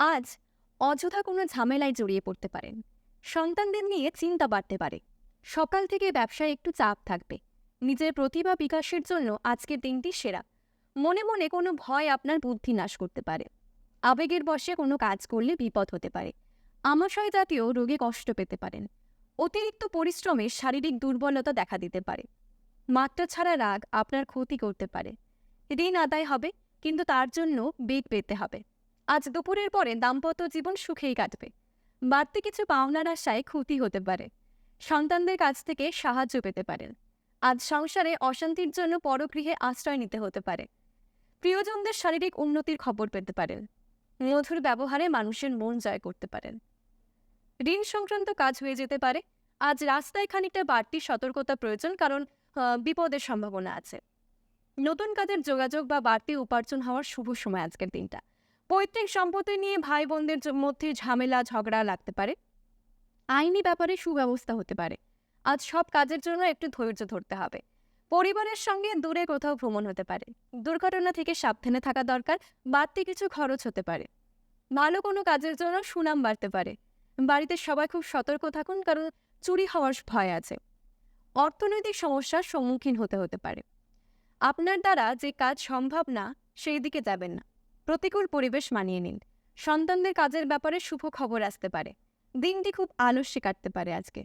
আজ অযথা কোনো ঝামেলায় জড়িয়ে পড়তে পারেন। সন্তানদের নিয়ে চিন্তা বাড়তে পারে। সকাল থেকে ব্যবসায় একটু চাপ থাকবে। নিজের প্রতিভা বিকাশের জন্য আজকের দিনটি সেরা। মনে মনে কোনো ভয় আপনার বুদ্ধি নাশ করতে পারে। আবেগের বশে কোনো কাজ করলে বিপদ হতে পারে। আমাশয় জাতীয় রোগে কষ্ট পেতে পারেন। অতিরিক্ত পরিশ্রমে শারীরিক দুর্বলতা দেখা দিতে পারে। মাত্রা ছাড়া রাগ আপনার ক্ষতি করতে পারে। ঋণ আদায় হবে, কিন্তু তার জন্য বেগ পেতে হবে। আজ দুপুরের পরে দাম্পত্য জীবন সুখেই কাটবে। বাড়তি কিছু পাওনার আশায় ক্ষতি হতে পারে। সন্তানদের কাছ থেকে সাহায্য পেতে পারেন আজ সংসারে অশান্তির জন্য পরগৃহে আশ্রয় নিতে হতে পারে। প্রিয়জনদের শারীরিক উন্নতির খবর পেতে পারেন মধুর ব্যবহারে মানুষের মন জয় করতে পারেন ঋণ সংক্রান্ত কাজ হয়ে যেতে পারে। আজ রাস্তায় খানিকটা বাড়তি সতর্কতা প্রয়োজন কারণ বিপদের সম্ভাবনা আছে। নতুন কাজের যোগাযোগ বা বাড়তি উপার্জন হওয়ার শুভ সময় আজকের দিনটা। পৈতৃক সম্পত্তি নিয়ে ভাই বোনদের মধ্যে ঝামেলা, ঝগড়া লাগতে পারে। আইনি ব্যাপারে সুব্যবস্থা হতে পারে। আজ সব কাজের জন্য একটু ধৈর্য ধরতে হবে। পরিবারের সঙ্গে দূরে কোথাও ভ্রমণ হতে পারে। দুর্ঘটনা থেকে সাবধানে থাকা দরকার, বাড়তি কিছু খরচ হতে পারে। ভালো কোনো কাজের জন্য সুনাম বাড়তে পারে। বাড়িতে সবাই খুব সতর্ক থাকুন, কারণ চুরি হওয়ার ভয় আছে। অর্থনৈতিক সমস্যার সম্মুখীন হতে হতে পারে। আপনার দ্বারা যে কাজ সম্ভব না, সেই দিকে যাবেন না। প্রতিকূল পরিবেশ মানিয়ে নিন। সন্তানদের কাজের ব্যাপারে শুভ খবর আসতে পারে। দিনটি খুব আলস্যে কাটতে পারে আজকে।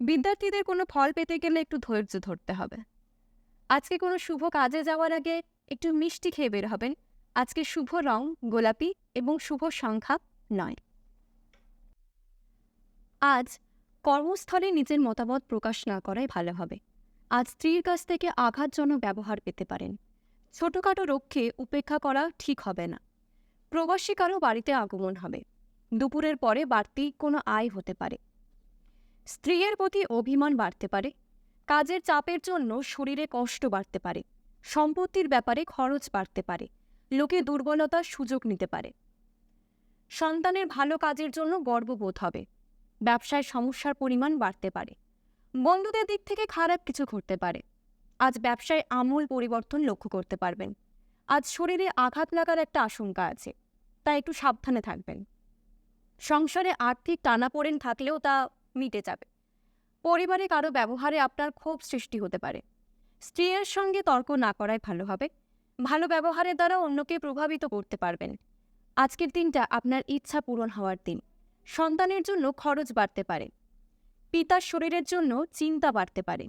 বিদ্যার্থীদের কোনো ফল পেতে গেলে একটু ধৈর্য ধরতে হবে। আজকে কোনো শুভ কাজে যাওয়ার আগে একটু মিষ্টি খেয়ে বের হবেন। আজকে শুভ রং, গোলাপি এবং শুভ সংখ্যা নয়। আজ কর্মস্থলে নিজের মতামত প্রকাশ না করাই ভালো হবে। আজ স্ত্রীর কাছ থেকে আঘাতজনক ব্যবহার পেতে পারেন। ছোটখাটো রক্ষে উপেক্ষা করা ঠিক হবে না। প্রবাসী কারও বাড়িতে আগমন হবে। দুপুরের পরে বাড়তি কোনো আয় হতে পারে। স্ত্রীর প্রতি অভিমান বাড়তে পারে। কাজের চাপের জন্য শরীরে কষ্ট বাড়তে পারে। সম্পত্তির ব্যাপারে খরচ বাড়তে পারে। লোকে দুর্বলতার সুযোগ নিতে পারে। সন্তানের ভালো কাজের জন্য গর্ববোধ হবে। ব্যবসায় সমস্যার পরিমাণ বাড়তে পারে। বন্ধুদের দিক থেকে খারাপ কিছু ঘটতে পারে। আজ ব্যবসায় আমূল পরিবর্তন লক্ষ্য করতে পারবেন। আজ শরীরে আঘাত লাগার একটা আশঙ্কা আছে, তাই একটু সাবধানে থাকবেন। সংসারে আর্থিক টানাপোড়েন থাকলেও তা মিটে যাবে। পরিবারে কারও ব্যবহারে আপনার ক্ষোভ সৃষ্টি হতে পারে। স্ত্রীর সঙ্গে তর্ক না করাই ভালো হবে। ভালো ব্যবহারের দ্বারা অন্যকে প্রভাবিত করতে পারবেন। আজকের দিনটা আপনার ইচ্ছা পূরণ হওয়ার দিন। সন্তানের জন্য খরচ বাড়তে পারে। পিতার শরীরের জন্য চিন্তা বাড়তে পারে।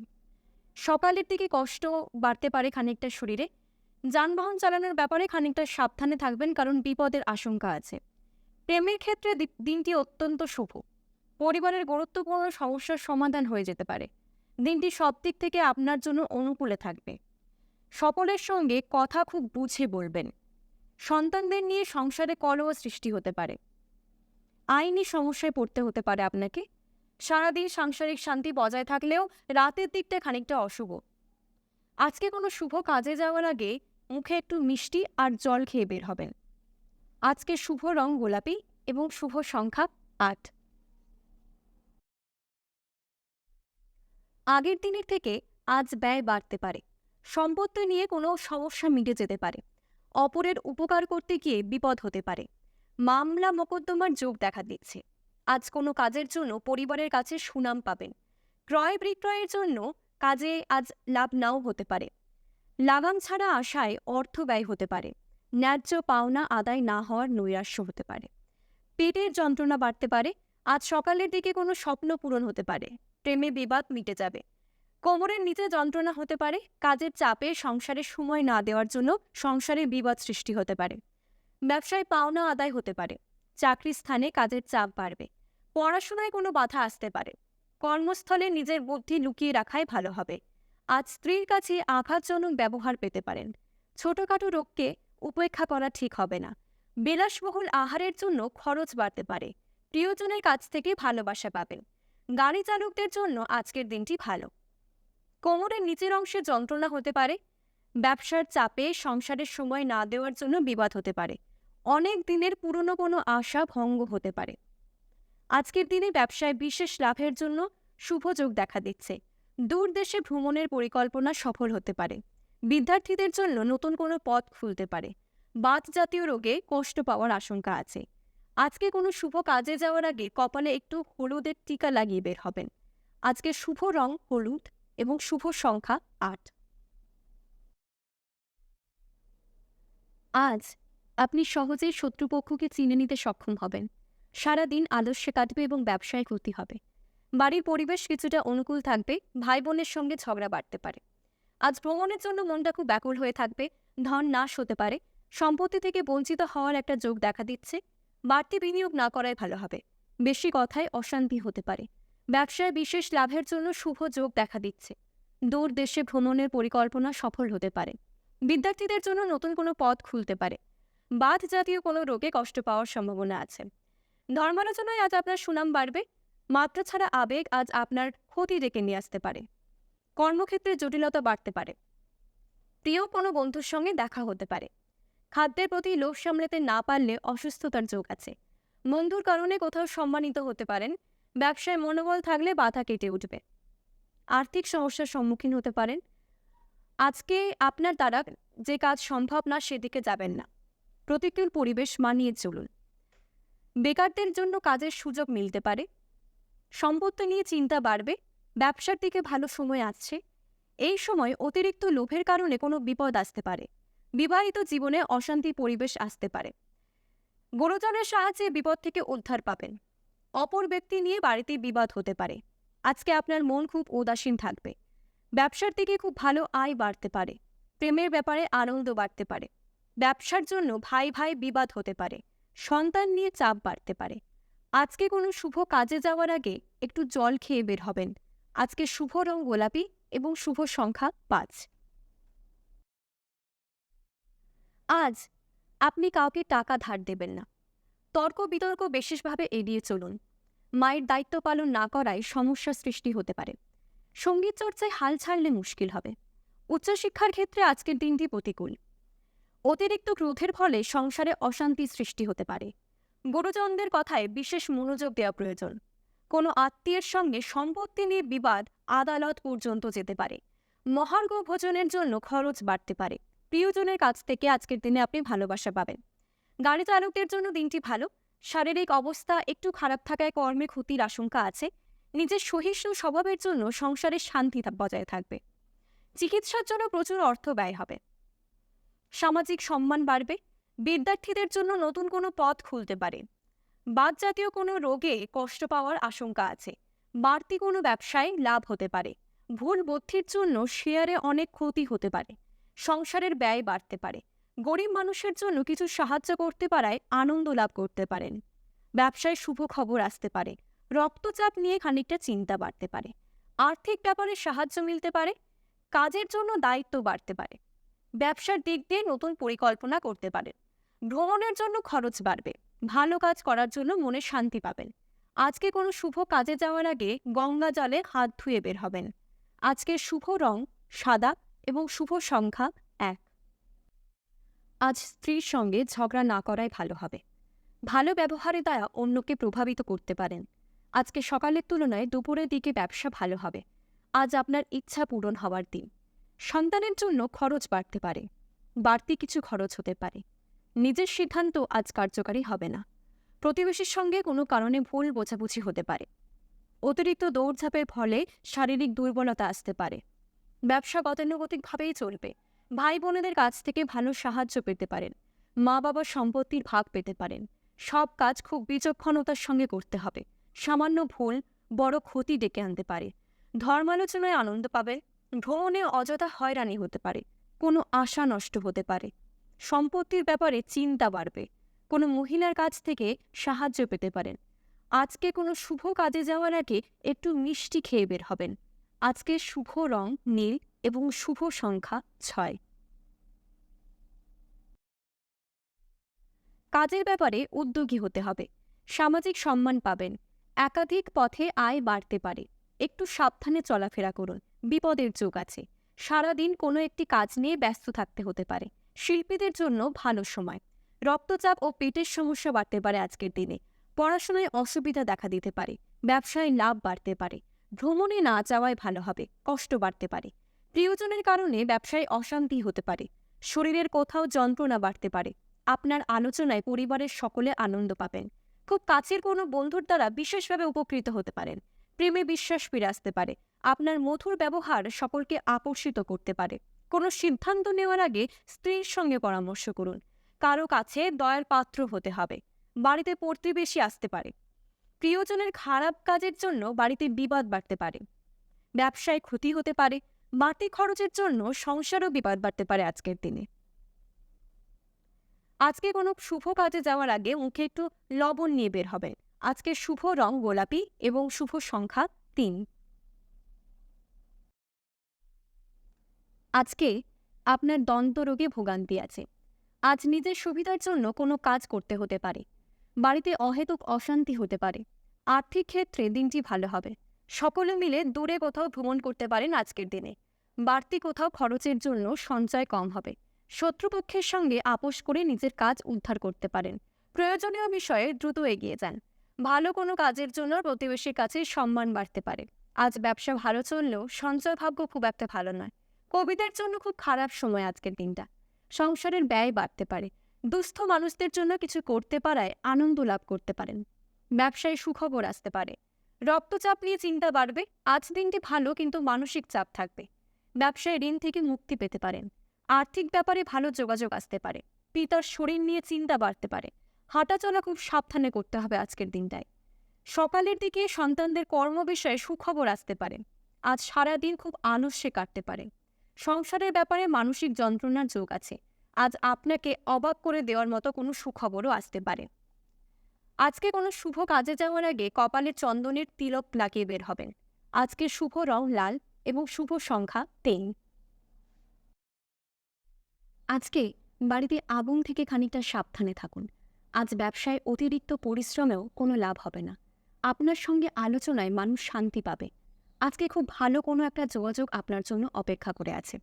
সকালের দিকে কষ্ট বাড়তে পারে খানিকটা শরীরে। যানবাহন চালানোর ব্যাপারে খানিকটা সাবধানে থাকবেন কারণ বিপদের আশঙ্কা আছে। প্রেমের ক্ষেত্রে দিনটি অত্যন্ত শুভ। পরিবারের গুরুত্বপূর্ণ সমস্যার সমাধান হয়ে যেতে পারে। দিনটি সব দিক থেকে আপনার জন্য অনুকূলে থাকবে। সকলের সঙ্গে কথা খুব বুঝে বলবেন। সন্তানদের নিয়ে সংসারে কলহ সৃষ্টি হতে পারে। আইনি সমস্যায় পড়তে হতে পারে আপনাকে। সারাদিন সাংসারিক শান্তি বজায় থাকলেও রাতের দিকটা খানিকটা অশুভ। আজকে কোনো শুভ কাজে যাওয়ার আগে মুখে একটু মিষ্টি আর জল খেয়ে বের হবেন। আজকে শুভ রং গোলাপি এবং শুভ সংখ্যা আট। আগের দিনের থেকে আজ ব্যয় বাড়তে পারে। সম্পত্তি নিয়ে কোনো সমস্যা মিটে যেতে পারে। অপরের উপকার করতে গিয়ে বিপদ হতে পারে। মামলা মোকদ্দমার যোগ দেখা দিচ্ছে। আজ কোনো কাজের জন্য পরিবারের কাছে সুনাম পাবেন। ক্রয় বিক্রয়ের জন্য কাজে আজ লাভ নাও হতে পারে। লাগাম ছাড়া আশায় অর্থ ব্যয় হতে পারে। ন্যায্য পাওনা আদায় না হওয়ার নৈরাশ্য হতে পারে। পেটের যন্ত্রণা বাড়তে পারে। আজ সকালের দিকে কোনো স্বপ্ন পূরণ হতে পারে। প্রেমে বিবাদ মিটে যাবে। কোমরের নিচে যন্ত্রণা হতে পারে। কাজের চাপে সংসারে সময় না দেওয়ার জন্য সংসারে বিবাদ সৃষ্টি হতে পারে। ব্যবসায় পাওনা আদায় হতে পারে। চাকরির স্থানে কাজের চাপ বাড়বে। পড়াশোনায় কোনো বাধা আসতে পারে। কর্মস্থলে নিজের বুদ্ধি লুকিয়ে রাখাই ভালো হবে। আজ স্ত্রীর কাছে আঘাতজনক ব্যবহার পেতে পারেন। ছোটখাটো রোগকে উপেক্ষা করা ঠিক হবে না। বিলাসবহুল আহারের জন্য খরচ বাড়তে পারে। প্রিয়জনের কাছ থেকে ভালোবাসা পাবেন। গাড়ি চালকদের জন্য আজকের দিনটি ভালো। কোমরের নিচের অংশে যন্ত্রণা হতে পারে। ব্যবসার চাপে সংসারের সময় না দেওয়ার জন্য বিবাদ হতে পারে। অনেক দিনের পুরনো কোনো আশা ভঙ্গ হতে পারে। আজকের দিনে ব্যবসায় বিশেষ লাভের জন্য শুভ যোগ দেখা দিচ্ছে। দূর দেশে ভ্রমণের পরিকল্পনা সফল হতে পারে। বিদ্যার্থীদের জন্য নতুন কোনো পথ খুলতে পারে। বাত জাতীয় রোগে কষ্ট পাওয়ার আশঙ্কা আছে। আজকে কোনো শুভ কাজে যাওয়ার আগে কপালে একটু হলুদের টিকা লাগিয়ে বের হবেন। আজকে শুভ রং হলুদ এবং শুভ সংখ্যা আট। আজ আপনি সহজেই শত্রুপক্ষকে চিনে নিতে সক্ষম হবেন। সারাদিন আলস্যে কাটবে এবং ব্যবসায় ক্ষতি হবে। বাড়ির পরিবেশ কিছুটা অনুকূল থাকবে ভাই বোনের সঙ্গে ঝগড়া বাড়তে পারে। আজ ভ্রমণের জন্য মনটা খুব ব্যাকুল হয়ে থাকবে, ধন নাশ হতে পারে, সম্পত্তি থেকে বঞ্চিত হওয়ার একটা যোগ দেখা দিচ্ছে, বাড়তি বিনিয়োগ না করাই ভালো হবে। বেশি কথায় অশান্তি হতে পারে, ব্যবসায় বিশেষ লাভের জন্য শুভ যোগ দেখা দিচ্ছে। দূর দেশে ভ্রমণের পরিকল্পনা সফল হতে পারে। বিদ্যার্থীদের জন্য নতুন কোনো পথ খুলতে পারে। বাত জাতীয় কোনো রোগে কষ্ট পাওয়ার সম্ভাবনা আছে। ধর্মালোচনায় আজ আপনার সুনাম বাড়বে, মাত্রা ছাড়া আবেগ আজ আপনার ক্ষতি ডেকে নিয়ে আসতে পারে, কর্মক্ষেত্রে জটিলতা বাড়তে পারে। প্রিয় কোনো বন্ধুর সঙ্গে দেখা হতে পারে। খাদ্যের প্রতি লোভ সামলাতে না পারলে অসুস্থতার যোগ আছে। বন্ধুর কারণে কোথাও সম্মানিত হতে পারেন, ব্যবসায় মনোবল থাকলে বাধা কেটে উঠবে। আর্থিক সমস্যার সম্মুখীন হতে পারেন। আজকে আপনার দ্বারা যে কাজ সম্ভব না সেদিকে যাবেন না। প্রতিকূল পরিবেশ মানিয়ে চলুন। বেকারদের জন্য কাজের সুযোগ মিলতে পারে। সম্পত্তি নিয়ে চিন্তা বাড়বে, ব্যবসার দিকে ভালো সময় আসছে। এই সময় অতিরিক্ত লোভের কারণে কোনো বিপদ আসতে পারে। বিবাহিত জীবনে অশান্তি পরিবেশ আসতে পারে। গুরুজনের সাহায্যে বিপদ থেকে উদ্ধার পাবেন। অপর ব্যক্তি নিয়ে বাড়িতে বিবাদ হতে পারে। আজকে আপনার মন খুব উদাসীন থাকবে। ব্যবসার দিকে খুব ভালো আয় বাড়তে পারে। প্রেমের ব্যাপারে আনন্দ বাড়তে পারে। ব্যবসার জন্য ভাই ভাই বিবাদ হতে পারে। সন্তান নিয়ে চাপ বাড়তে পারে। আজকে কোনো শুভ কাজে যাওয়ার আগে একটু জল খেয়ে বের হবেন। আজকে শুভ রং গোলাপি এবং শুভ সংখ্যা পাঁচ। আজ আপনি কাউকে টাকা ধার দেবেন না। তর্ক বিতর্ক বিশেষভাবে এড়িয়ে চলুন। মায়ের দায়িত্ব পালন না করায় সমস্যা সৃষ্টি হতে পারে। সংগীত চর্চায় হাল ছাড়লে মুশকিল হবে। উচ্চশিক্ষার ক্ষেত্রে আজকের দিনটি প্রতিকূল। অতিরিক্ত ক্রোধের ফলে সংসারে অশান্তি সৃষ্টি হতে পারে। গুরুজনদের কথায় বিশেষ মনোযোগ দেওয়া প্রয়োজন। কোনো আত্মীয়ের সঙ্গে সম্পত্তি নিয়ে বিবাদ আদালত পর্যন্ত যেতে পারে। মহার্ঘ ভোজনের জন্য খরচ বাড়তে পারে। প্রিয়জনের কাছ থেকে আজকের দিনে আপনি ভালোবাসা পাবেন। গাড়ি চালকদের জন্য দিনটি ভালো। শারীরিক অবস্থা একটু খারাপ থাকায় কর্মে ক্ষতির আশঙ্কা আছে। নিজের সহিষ্ণু স্বভাবের জন্য সংসারের শান্তি বজায় থাকবে। চিকিৎসার জন্য প্রচুর অর্থ ব্যয় হবে। সামাজিক সম্মান বাড়বে, বিদ্যার্থীদের জন্য নতুন কোনো পথ খুলতে পারে। বাদ জাতীয় কোনো রোগে কষ্ট পাওয়ার আশঙ্কা আছে, বাড়তি কোনো ব্যবসায় লাভ হতে পারে, ভুল বুদ্ধির জন্য শেয়ারে অনেক ক্ষতি হতে পারে, সংসারের ব্যয় বাড়তে পারে, গরিব মানুষের জন্য কিছু সাহায্য করতে পারায় আনন্দ লাভ করতে পারেন। ব্যবসায় শুভ খবর আসতে পারে, রক্তচাপ নিয়ে খানিকটা চিন্তা বাড়তে পারে, আর্থিক ব্যাপারে সাহায্য মিলতে পারে, কাজের জন্য দায়িত্ব বাড়তে পারে। ব্যবসার দিক দিয়ে নতুন পরিকল্পনা করতে পারেন। ভ্রমণের জন্য খরচ বাড়বে, ভালো কাজ করার জন্য মনে শান্তি পাবেন। আজকে কোনো শুভ কাজে যাওয়ার আগে গঙ্গা জলে হাত ধুয়ে বের হবেন। আজকে শুভ রং সাদা এবং শুভ সংখ্যা এক। আজ স্ত্রীর সঙ্গে ঝগড়া না করাই ভালো হবে। ভালো ব্যবহারের দ্বারা অন্যকে প্রভাবিত করতে পারেন। আজকে সকালের তুলনায় দুপুরের দিকে ব্যবসা ভালো হবে। আজ আপনার ইচ্ছা পূরণ হওয়ার দিন। সন্তানের জন্য খরচ বাড়তে পারে, বাড়তি কিছু খরচ হতে পারে। নিজের সিদ্ধান্ত আজ কার্যকারী হবে না। প্রতিবেশীর সঙ্গে কোনো কারণে ভুল বোঝাবুঝি হতে পারে। অতিরিক্ত দৌড়ঝাঁপের ফলে শারীরিক দুর্বলতা আসতে পারে। ব্যবসা গতানুগতিকভাবেই চলবে। ভাই বোনেদের কাছ থেকে ভালো সাহায্য পেতে পারেন। মা বাবার সম্পত্তির ভাগ পেতে পারেন। সব কাজ খুব বিচক্ষণতার সঙ্গে করতে হবে। সামান্য ভুল বড় ক্ষতি ডেকে আনতে পারে। ধর্মালোচনায় আনন্দ পাবে। ভ্রমণে অযথা হয়রানি হতে পারে, কোনো আশা নষ্ট হতে পারে, সম্পত্তির ব্যাপারে চিন্তা বাড়বে, কোনো মহিলার কাছ থেকে সাহায্য পেতে পারেন। আজকে কোনো শুভ কাজে যাওয়ার আগে একটু মিষ্টি খেয়ে বের হবেন। আজকে শুভ রং নীল এবং শুভ সংখ্যা ছয়। কাজের ব্যাপারে উদ্যোগী হতে হবে, সামাজিক সম্মান পাবেন, একাধিক পথে আয় বাড়তে পারে, একটু সাবধানে চলাফেরা করুন। বিপদের যোগ আছে। সারাদিন কোনো একটি কাজ নিয়ে ব্যস্ত থাকতে হতে পারে। শিল্পীদের জন্য ভালো সময়। রক্তচাপ ও পেটের সমস্যা বাড়তে পারে আজকের দিনে। পড়াশোনায় অসুবিধা দেখা দিতে পারে। ব্যবসায় লাভ বাড়তে পারে। ভ্রমণে না যাওয়ায় ভালো হবে। কষ্ট বাড়তে পারে। প্রিয়জনের কারণে ব্যবসায় অশান্তি হতে পারে। শরীরের কোথাও যন্ত্রণা বাড়তে পারে। আপনার আলোচনায় পরিবারের সকলে আনন্দ পাবেন। খুব কাছের কোনো বন্ধুর দ্বারা বিশেষভাবে উপকৃত হতে পারেন। প্রেমে বিশ্বাস ফিরে আসতে পারে। আপনার মধুর ব্যবহার সকলকে আকর্ষিত করতে পারে। কোনো সিদ্ধান্ত নেওয়ার আগে স্ত্রীর সঙ্গে পরামর্শ করুন। কারও কাছে দয়ার পাত্র হতে হবে। বাড়িতে প্রতিবেশী আসতে পারে। প্রিয়জনের খারাপ কাজের জন্য বাড়িতে বিবাদ বাড়তে পারে। ব্যবসায় ক্ষতি হতে পারে। বাড়তি খরচের জন্য সংসারও বিবাদ বাড়তে পারে আজকের দিনে। আজকে কোনো শুভ কাজে যাওয়ার আগে মুখে একটু লবণ নিয়ে বের হবেন। আজকে শুভ রং গোলাপি এবং শুভ সংখ্যা তিন। আজকে আপনার দন্তরোগে ভোগান্তি আছে। আজ নিজের সুবিধার জন্য কোনো কাজ করতে হতে পারে। বাড়িতে অহেতুক অশান্তি হতে পারে। আর্থিক ক্ষেত্রে দিনটি ভালো হবে। সকলে মিলে দূরে কোথাও ভ্রমণ করতে পারেন আজকের দিনে। বাড়তি কোথাও খরচের জন্য সঞ্চয় কম হবে। শত্রুপক্ষের সঙ্গে আপোষ করে নিজের কাজ উদ্ধার করতে পারেন। প্রয়োজনীয় বিষয়ে দ্রুত এগিয়ে যান। ভালো কোনো কাজের জন্য প্রতিবেশীর কাছে সম্মান বাড়তে পারে। আজ ব্যবসা ভালো চললেও সঞ্চয় ভাগ্য খুব একটা ভালো নয়। কবিদের জন্য খুব খারাপ সময় আজকের দিনটা। সংসারের ব্যয় বাড়তে পারে। দুস্থ মানুষদের জন্য কিছু করতে পারায় আনন্দ লাভ করতে পারেন। ব্যবসায় সুখবর আসতে পারে। রক্তচাপ নিয়ে চিন্তা বাড়বে। আজ দিনটি ভালো, কিন্তু মানসিক চাপ থাকবে। ব্যবসায় ঋণ থেকে মুক্তি পেতে পারেন। আর্থিক ব্যাপারে ভালো যোগাযোগ আসতে পারে। পিতার শরীর নিয়ে চিন্তা বাড়তে পারে। হাঁটাচলা খুব সাবধানে করতে হবে আজকের দিনটায়। সকালের দিকে সন্তানদের কর্ম বিষয়ে সুখবর আসতে পারে। আজ সারাদিন খুব আলস্যে কাটতে পারে। সংসারের ব্যাপারে মানসিক যন্ত্রণার যোগ আছে। আজ আপনাকে অবাক করে দেওয়ার মতো কোনো সুখবরও আসতে পারে। আজকে কোনো শুভ কাজে যাওয়ার আগে কপালে চন্দনের তিলক লাগিয়ে বের হবেন। আজকে শুভ রং লাল এবং শুভ সংখ্যা তিন। আজকে বাড়িতে আগুন থেকে খানিকটা সাবধানে থাকুন। আজ ব্যবসায় অতিরিক্ত পরিশ্রমেও কোনো লাভ হবে না। আপনার সঙ্গে আলোচনায় মানুষ শান্তি পাবে। আজকে খুব ভালো কোনো একটা যোগাযোগ আপনার জন্য অপেক্ষা করে আছে।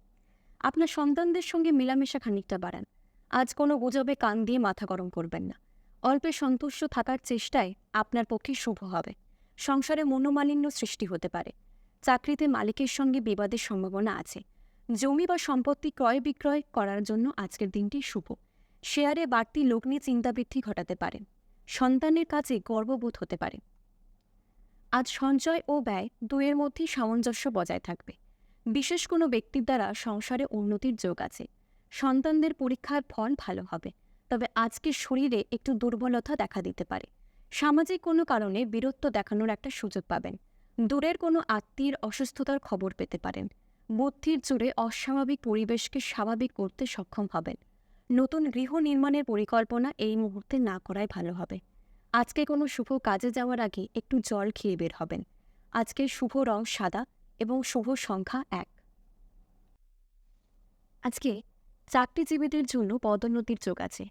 আপনার সন্তানদের সঙ্গে মেলামেশা খানিকটা বাড়ান। আজ কোনো গুজবে কান দিয়ে মাথা গরম করবেন না। অল্পে সন্তুষ্ট থাকার চেষ্টায় আপনার পক্ষে শুভ হবে। সংসারে মনোমালিন্য সৃষ্টি হতে পারে। চাকরিতে মালিকের সঙ্গে বিবাদের সম্ভাবনা আছে। জমি বা সম্পত্তি ক্রয় বিক্রয় করার জন্য আজকের দিনটি শুভ। শেয়ারে বাড়তি লোক নিয়ে চিন্তাবৃদ্ধি ঘটাতে পারে। সন্তানের কাছে গর্ববোধ হতে পারে। আজ সঞ্চয় ও ব্যয় দুয়ের মধ্যেই সামঞ্জস্য বজায় থাকবে। বিশেষ কোনো ব্যক্তির দ্বারা সংসারে উন্নতির যোগ আছে। সন্তানদের পরীক্ষার ফল ভালো হবে, তবে আজকে শরীরে একটু দুর্বলতা দেখা দিতে পারে। সামাজিক কোনো কারণে বীরত্ব দেখানোর একটা সুযোগ পাবেন। দূরের কোনো আত্মীয়ের অসুস্থতার খবর পেতে পারেন। বুদ্ধির জোরে অস্বাভাবিক পরিবেশকে স্বাভাবিক করতে সক্ষম হবেন। নতুন গৃহ নির্মাণের পরিকল্পনা এই মুহূর্তে না করাই ভালো হবে। আজকে কোনো শুভ কাজে যাওয়ার আগে একটু জল খেয়ে বের হবেন। আজকে শুভ রং সাদা এবং শুভ সংখ্যা এক। আজকে চাকরিজীবীদের জন্য পদোন্নতির যোগ আছে।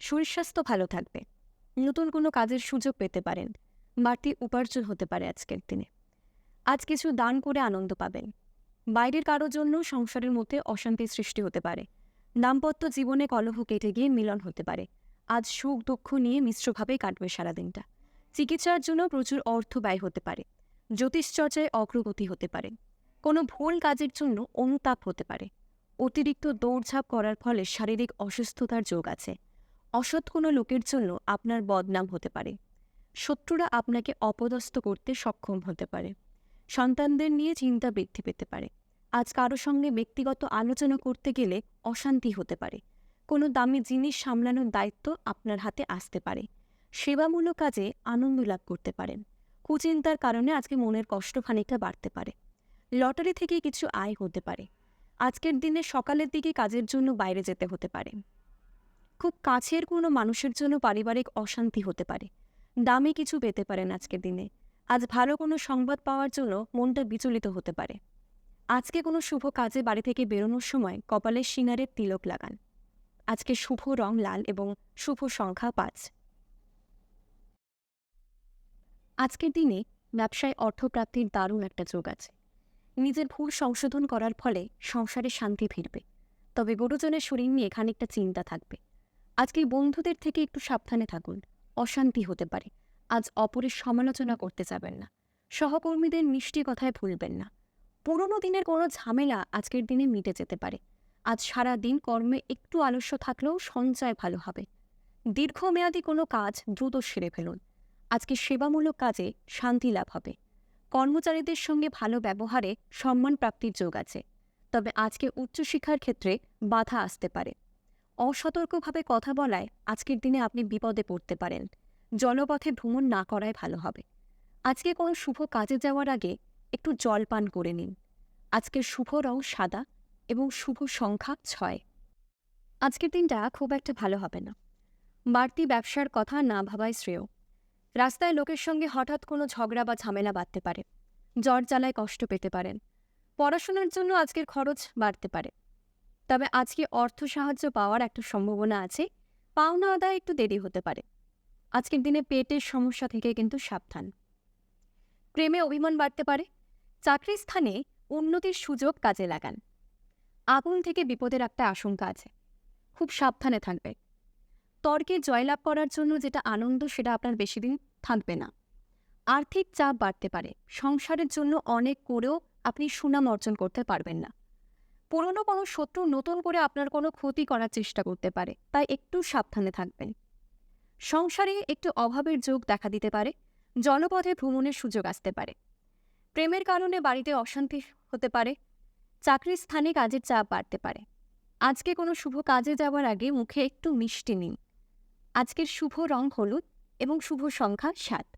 শরীর স্বাস্থ্য ভালো থাকবে। নতুন কোনো কাজের সুযোগ পেতে পারেন। বাড়তি উপার্জন হতে পারে আজকের দিনে। আজ কিছু দান করে আনন্দ পাবেন। বাইরের কারও জন্য সংসারের মধ্যে অশান্তির সৃষ্টি হতে পারে। দাম্পত্য জীবনে কলহ কেটে গিয়ে মিলন হতে পারে। আজ সুখ দুঃখ নিয়ে মিশ্রভাবেই কাটবে সারাদিনটা। চিকিৎসার জন্য প্রচুর অর্থ ব্যয় হতে পারে। জ্যোতিষচর্চায় অগ্রগতি হতে পারে। কোনো ভুল কাজের জন্য অনুতাপ হতে পারে। অতিরিক্ত দৌড়ঝাঁপ করার ফলে শারীরিক অসুস্থতার যোগ আছে। অসৎ কোনো লোকের জন্য আপনার বদনাম হতে পারে। শত্রুরা আপনাকে অপদস্থ করতে সক্ষম হতে পারে। সন্তানদের নিয়ে চিন্তা বৃদ্ধি পেতে পারে। আজ কারও সঙ্গে ব্যক্তিগত আলোচনা করতে গেলে অশান্তি হতে পারে। কোনো দামি জিনিস সামলানোর দায়িত্ব আপনার হাতে আসতে পারে। সেবামূলক কাজে আনন্দ লাভ করতে পারেন। কুচিন্তার কারণে আজকে মনের কষ্ট খানিকটা বাড়তে পারে। লটারি থেকে কিছু আয় হতে পারে। আজকের দিনে সকালের দিকে কাজের জন্য বাইরে যেতে হতে পারে। খুব কাছের কোনো মানুষের জন্য পারিবারিক অশান্তি হতে পারে। দামি কিছু পেতে পারেন আজকের দিনে। আজ ভালো কোনো সংবাদ পাওয়ার জন্য মনটা বিচলিত হতে পারে। আজকে কোনো শুভ কাজে বাড়ি থেকে বেরোনোর সময় কপালের সিনারের তিলক লাগান। আজকে শুভ রং লাল এবং শুভ সংখ্যা পাঁচ। আজকের দিনে ব্যবসায় অর্থপ্রাপ্তির দারুণ একটা যোগ আছে। নিজের ভুল সংশোধন করার ফলে সংসারে শান্তি ফিরবে। তবে গুরুজনের শরীর নিয়ে খানিকটা চিন্তা থাকবে। আজকে বন্ধুদের থেকে একটু সাবধানে থাকুন, অশান্তি হতে পারে। আজ অপরের সমালোচনা করতে যাবেন না। সহকর্মীদের মিষ্টি কথায় ভুলবেন না। পুরনো দিনের কোনো ঝামেলা আজকের দিনে মিটে যেতে পারে। আজ সারা দিন কর্মে একটু আলস্য থাকলেও সঞ্চয় ভালো হবে। দীর্ঘমেয়াদী কোনো কাজ দ্রুত সেরে ফেলুন। আজকে সেবামূলক কাজে শান্তি লাভ হবে। কর্মচারীদের সঙ্গে ভালো ব্যবহারে সম্মান প্রাপ্তির যোগ আছে। তবে আজকে উচ্চশিক্ষার ক্ষেত্রে বাধা আসতে পারে। অসতর্কভাবে কথা বলায় আজকের দিনে আপনি বিপদে পড়তে পারেন। জলপথে ভ্রমণ না করাই ভালো হবে। আজকে কোনো শুভ কাজে যাওয়ার আগে একটু জল পান করে নিন। আজকের শুভ রং সাদা এবং শুভ সংখ্যা ছয়। আজকের দিনটা খুব একটা ভালো হবে না। বাড়তি ব্যবসার কথা না ভাবাই শ্রেয়। রাস্তায় লোকের সঙ্গে হঠাৎ কোনো ঝগড়া বা ঝামেলা বাঁধতে পারে। জ্বর জ্বালায় কষ্ট পেতে পারেন। পড়াশোনার জন্য আজকের খরচ বাড়তে পারে। তবে আজকে অর্থ সাহায্য পাওয়ার একটা সম্ভাবনা আছে। পাওনা আদায় একটু দেরি হতে পারে। আজকের দিনে পেটের সমস্যা থেকে কিন্তু সাবধান। প্রেমে অভিমান বাড়তে পারে। চাকরির স্থানে উন্নতির সুযোগ কাজে লাগান। আগুন থেকে বিপদের একটা আশঙ্কা আছে। খুব সাবধানে থাকবে। তর্কে জয়লাভ করার জন্য যেটা আনন্দ, সেটা আপনার বেশি দিন থাকবে না। আর্থিক চাপ বাড়তে পারে। সংসারের জন্য অনেক করেও আপনি সুনাম অর্জন করতে পারবেন না। পুরনো কোনো শত্রু নতুন করে আপনার কোনো ক্ষতি করার চেষ্টা করতে পারে, তাই একটু সাবধানে থাকবেন। সংসারে একটু অভাবের যোগ দেখা দিতে পারে জনপথে ভ্রমণের সুযোগ আসতে পারে। প্রেমের কারণে বাড়িতে অশান্তি হতে পারে চাকরির স্থানে কাজের চাপ বাড়তে পারে। আজকে কোনো শুভ কাজে যাওয়ার আগে মুখে একটু মিষ্টি নিন। আজকের শুভ রং হলুদ এবং শুভ সংখ্যা সাত।